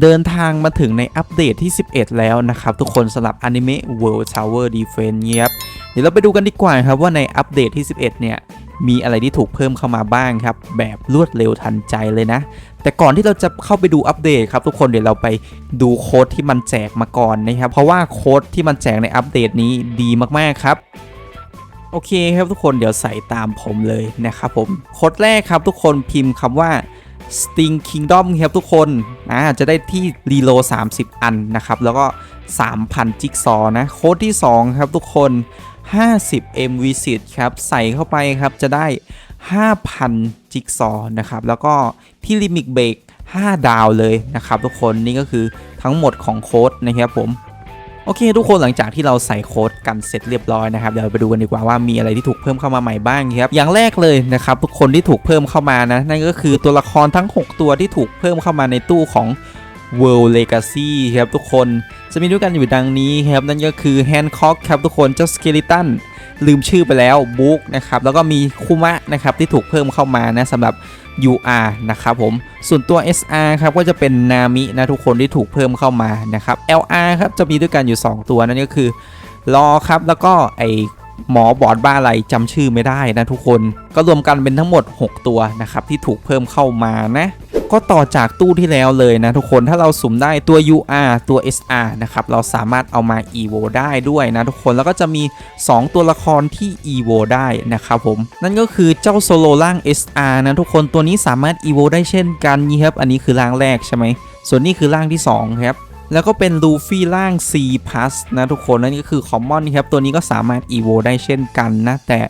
เดินทางมาถึงในอัปเดตที่ 11 แล้วนะครับ ทุกคนสำหรับ Anime World Tower Defense เงียบเดี๋ยวเราไปดูกันดีกว่าครับว่าในอัปเดตที่ 11 เนี่ย มีอะไรที่ถูกเพิ่มเข้ามาบ้างครับ แบบรวดเร็วทันใจเลยนะ แต่ก่อนที่เราจะเข้าไปดูอัปเดตครับ ทุกคนเดี๋ยวเราไปดูโค้ดที่มันแจกมาก่อนนะครับ เพราะว่าโค้ดที่มันแจกในอัปเดตนี้ดีมากๆครับโอเคครับทุกคนเดี๋ยวใส่ตามผมเลยนะครับผมโค้ดแรกครับทุกคนพิมพ์คำว่า Sting Kingdom ครับทุกคน นะจะได้ที่รีโล30 อันนะครับ แล้วก็ 3,000 จิ๊กซอนะ โค้ดที่ 2 ครับทุกคน 50 m v s i t ครับ ใส่เข้าไปครับจะได้ 5,000 จิ๊กซอนะครับ แล้วก็ที่ลิมิกเบรก5ดาวเลยนะครับทุกคนนี่ก็คือทั้งหมดของโค้ดนะครับผม โอเค ทุกคนหลังจากที่เราใส่โค้ดกันเสร็จเรียบร้อยนะครับเดี๋ยวไปดูกันดีกว่าว่ามีอะไรที่ถูกเพิ่มเข้ามาใหม่บ้างครับอย่างแรกเลยนะครับทุกคนที่ถูกเพิ่มเข้ามานะนั่นก็คือตัวละครทั้ง 6 ตัวที่ถูกเพิ่มเข้ามาในตู้ของ World Legacy ครับทุกคนจะมีด้วยกันอยู่ดังนี้ครับนั่นก็คือ Hancock ครับทุกคนเจ้า Skeleton ลืมชื่อไปแล้วบุ๊กนะครับแล้วก็มีคุมะนะครับที่ถูกเพิ่มเข้ามานะสำหรับ UR นะครับผม ส่วนตัว SR ครับก็จะเป็นนามินะทุกคนที่ถูกเพิ่มเข้ามานะครับ LR ครับจะมีด้วยกันอยู่ 2 ตัวนั่นก็คือรอครับแล้วก็ไอ หมอบอดบ้าอะไรจำชื่อไม่ได้นะทุกคน ก็รวมกันเป็นทั้งหมด 6 ตัวนะครับที่ถูกเพิ่มเข้ามานะก็ต่อจากตู้ที่แล้วเลยนะทุกคนถ้าเราสุ่มได้ตัว UR ตัว SR นะครับเราสามารถเอามา EVO ได้ด้วยนะทุกคนแล้วก็จะมี 2 ตัวละครที่ EVO ได้นะครับผม นั่นก็คือเจ้าโซโลล่าง SR นะทุกคนตัวนี้สามารถ EVO ได้เช่นกันนี่ครับอันนี้คือร่างแรกใช่ไหมส่วนนี้คือร่างที่2ครับ แล้วก็เป็นลูฟี่ร่าง C+ นะทุกคนนั่นก็คือคอมมอนครับ ตัวนี้ก็สามารถ EVO ได้เช่นกันนะ แต่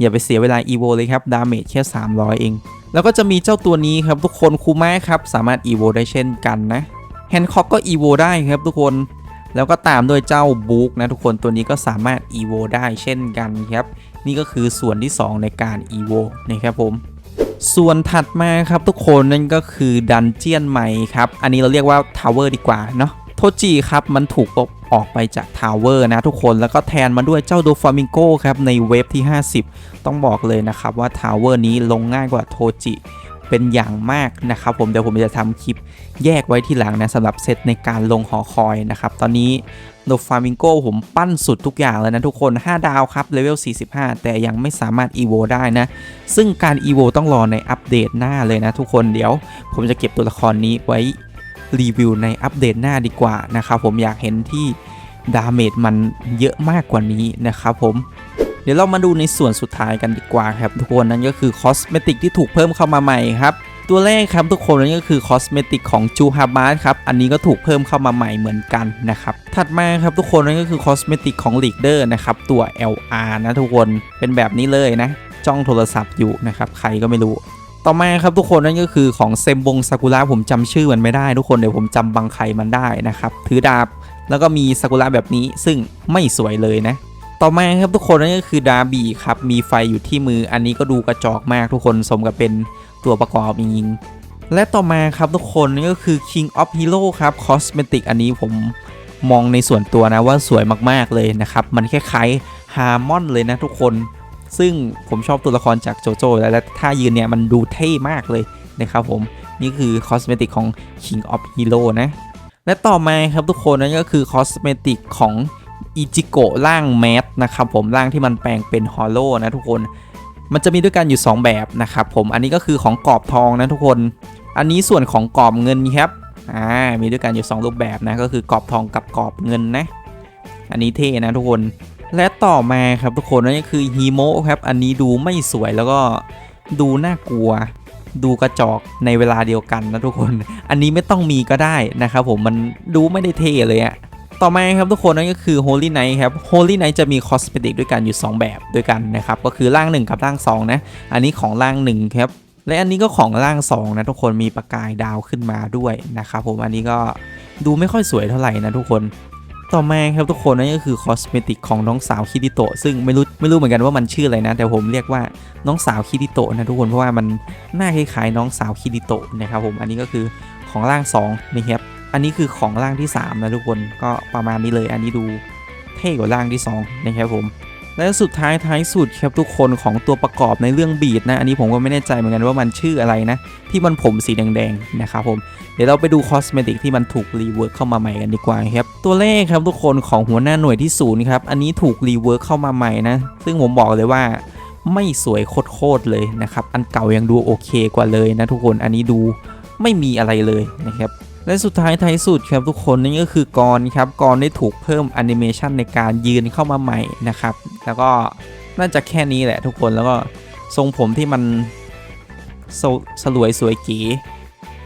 อย่าไปเสียเวลา EVO เลยครับ ดาเมจแค่ 300 เอง แล้วก็จะมีเจ้าตัวนี้ครับ ทุกคนคูมะครับ สามารถ EVO ได้เช่นกันนะแฮนคอกก็ EVO ได้ครับทุกคนแล้วก็ตามด้วยเจ้าบุ๊กนะทุกคนตัวนี้ก็สามารถ EVO ได้เช่นกันครับ นี่ก็คือส่วนที่ 2 ในการ EVO นะครับผมส่วนถัดมาครับทุกคนนั่นก็คือดันเจียนใหม่ครับ อันนี้เราเรียกว่าทาวเวอร์ดีกว่าเนาะ จิครับมันถูกลบออกไปจากทาวเวอร์นะทุกคนแล้วก็แทนมาด้วยเจ้าโดฟามิงโกครับในเวฟที่ 50 ต้องบอกเลยนะครับว่าทาวเวอร์นี้ลงง่ายกว่าโทจิเป็นอย่างมากนะครับผมเดี๋ยวผมจะทำคลิปแยกไว้ที่หลังนะสำหรับเซตในการลงหอคอยนะครับตอนนี้โดฟามิงโกผมปั้นสุดทุกอย่างเลยนะทุกคน 5 ดาวครับเลเวล 45 แต่ยังไม่สามารถ EVO ได้นะ ซึ่งการ EVO ต้องรอในอัปเดตหน้าเลยนะทุกคนเดี๋ยว ผมจะเก็บตัวละครนี้ไว้ รีวิวในอัปเดตหน้าดีกว่านะครับผมอยากเห็นที่ดาเมจมันเยอะมากกว่านี้นะครับผมเดี๋ยวเรามาดูในส่วนสุดท้ายกันดีกว่าครับทุกคนนั่นก็คือคอสเมติกที่ถูกเพิ่มเข้ามาใหม่ครับตัวแรกครับทุกคนนั่นก็คือคอสเมติกของจูฮาบาสครับอันนี้ก็ถูกเพิ่มเข้ามาใหม่เหมือนกันนะครับถัดมาครับทุกคนนั่นก็คือคอสเมติกของลีดเดอร์นะครับตัว LR นะทุกคนเป็นแบบนี้เลยนะจ้องโทรศัพท์อยู่นะครับใครก็ไม่รู้ ต่อมาครับทุกคนนั่นก็คือของเซมบงซากุระผมจำชื่อมันไม่ได้ ทุกคนเดี๋ยวผมจำบางไครมันได้นะครับถือดาบแล้วก็มีซากุระแบบนี้ซึ่งไม่สวยเลยนะ ต่อมาครับทุกคนนั่นก็คือดาบีครับมีไฟอยู่ที่มืออันนี้ก็ดูกระจอกมากทุกคนสมกับเป็นตัวประกอบจริงๆและต่อมาครับทุกคนนั่นก็คือ King of Hero ครับคอสเมติกอันนี้ผมมองในส่วนตัวนะว่าสวยมากๆเลยนะครับ มันคล้ายๆฮาร์มอนเลยนะทุกคน ซึ่งผมชอบตัวละครจากโจโจ้และท่ายืนเนี่ยมันดูเท่มากเลยนะครับผม นี่คือคอสเมติกของ King of Hero นะ และต่อมาครับทุกคนนั่นก็คือคอสเมติกของอิจิโกะร่างแมสนะครับผมร่างที่มันแปลงเป็นฮอลโลนะทุกคนมันจะมีด้วยกันอยู่ 2 แบบนะครับผมอันนี้ก็คือของกรอบทองนะทุกคน อันนี้ส่วนของกรอบเงินครับอ่ามีด้วยกันอยู่ 2 รูปแบบนะก็คือกรอบทองกับกรอบเงินนะ อันนี้เท่นะทุกคน และต่อมาครับทุกคนนั่นก็คือฮีโมครับ อันนี้ดูไม่สวยแล้วก็ดูน่ากลัว ดูกระจอกในเวลาเดียวกันนะทุกคน อันนี้ไม่ต้องมีก็ได้นะครับผมมันดูไม่ได้เท่เลยอะต่อมาครับทุกคนนั่นก็คือ Holy Knight ครับ Holy Knight จะมีคอสเมติกด้วยกันอยู่ 2 แบบด้วยกันนะครับ ก็คือร่าง 1 กับร่าง 2 นะ อันนี้ของร่าง 1 ครับ และอันนี้ก็ของร่าง 2 นะทุกคนมีประกายดาวขึ้นมาด้วยนะครับผมอันนี้ก็ดูไม่ค่อยสวยเท่าไหร่นะทุกคน ต่อมาครับทุกคนนั่นก็คือคอสเมติกของน้องสาวคิริโตะซึ่งไม่รู้ไม่รู้เหมือนกันว่ามันชื่ออะไรนะ แต่ผมเรียกว่าน้องสาวคิริโตะนะทุกคนเพราะว่ามันหน้าคล้ายๆน้องสาวคิริโตะนะครับผมอันนี้ก็คือของร่าง2นะครับอันนี้คือของร่างที่3นะทุกคนก็ประมาณนี้เลย อันนี้ดูเท่กว่าร่างที่2นะครับผม และสุดท้ายท้ายสุดครับทุกคนของตัวประกอบในเรื่องบีดนะ อันนี้ผมก็ไม่แน่ใจเหมือนกันว่ามันชื่ออะไรนะ ที่มันผมสีแดงๆนะครับผม เดี๋ยวเราไปดูคอสเมติกที่มันถูกรีเวิร์กเข้ามาใหม่กันดีกว่าครับ ตัวเลขครับทุกคนของหัวหน้าหน่วยที่ศูนย์ครับ อันนี้ถูกรีเวิร์กเข้ามาใหม่นะ ซึ่งผมบอกเลยว่าไม่สวยโคตรเลยนะครับ อันเก่ายังดูโอเคกว่าเลยนะทุกคน อันนี้ดูไม่มีอะไรเลยนะครับและสุดท้ายท้ายสุดครับทุกคนนี่ก็คือกรครับกรได้ถูกเพิ่มแอนิเมชันในการยืนเข้ามาใหม่นะครับ แล้วก็น่าจะแค่นี้แหละทุกคนแล้วก็ทรงผมที่มันสสลวยสวยเก๋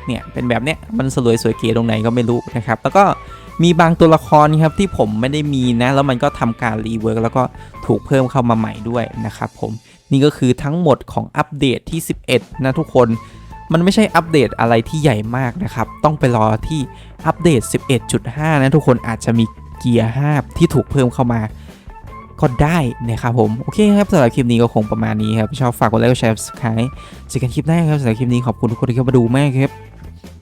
เนี่ยเป็นแบบเนี้ยมันสลวยสวยเก๋ตรงไหนก็ไม่รู้นะครับ แล้วก็มีบางตัวละครครับที่ผมไม่ได้มีนะ แล้วมันก็ทำการรีเวิร์กแล้วก็ถูกเพิ่มเข้ามาใหม่ด้วยนะครับผมนี่ก็คือทั้งหมดของอัปเดตที่ 11 นะทุกคนมันไม่ใช่อัปเดตอะไรที่ใหญ่มากนะครับ ต้องไปรอที่อัปเดต 11.5 นะทุกคนอาจจะมีเกียร์ 5 ที่ถูกเพิ่มเข้ามา ก็ได้นะครับผม โอเคครับสำหรับคลิปนี้ก็คงประมาณนี้ครับ ชอบฝากกดไลค์กดแชร์ subscribe เจอกันคลิปหน้าครับสำหรับคลิปนี้ขอบคุณทุกคนที่เข้ามาดูมากครับ